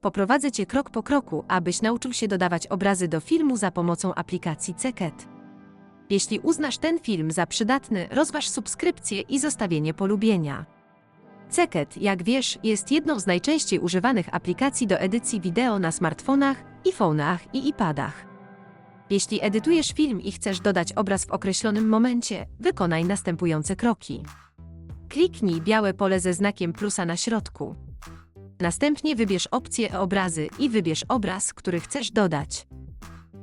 Poprowadzę Cię krok po kroku, abyś nauczył się dodawać obrazy do filmu za pomocą aplikacji Ceket. Jeśli uznasz ten film za przydatny, rozważ subskrypcję i zostawienie polubienia. Ceket, jak wiesz, jest jedną z najczęściej używanych aplikacji do edycji wideo na smartfonach, iPhone'ach i iPadach. Jeśli edytujesz film i chcesz dodać obraz w określonym momencie, wykonaj następujące kroki. Kliknij białe pole ze znakiem plusa na środku. Następnie wybierz opcję obrazy i wybierz obraz, który chcesz dodać.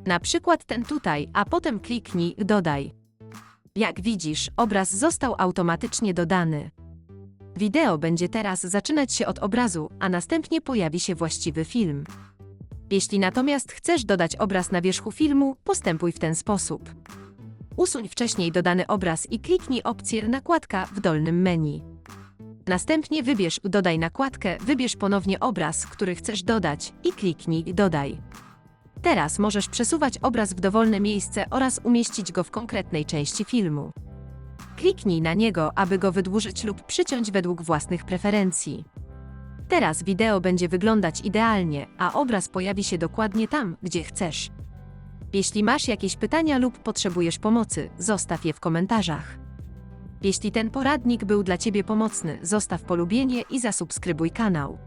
Na przykład ten tutaj, a potem kliknij dodaj. Jak widzisz, obraz został automatycznie dodany. Wideo będzie teraz zaczynać się od obrazu, a następnie pojawi się właściwy film. Jeśli natomiast chcesz dodać obraz na wierzchu filmu, postępuj w ten sposób. Usuń wcześniej dodany obraz i kliknij opcję Nakładka w dolnym menu. Następnie wybierz Dodaj nakładkę, wybierz ponownie obraz, który chcesz dodać i kliknij Dodaj. Teraz możesz przesuwać obraz w dowolne miejsce oraz umieścić go w konkretnej części filmu. Kliknij na niego, aby go wydłużyć lub przyciąć według własnych preferencji. Teraz wideo będzie wyglądać idealnie, a obraz pojawi się dokładnie tam, gdzie chcesz. Jeśli masz jakieś pytania lub potrzebujesz pomocy, zostaw je w komentarzach. Jeśli ten poradnik był dla Ciebie pomocny, zostaw polubienie i zasubskrybuj kanał.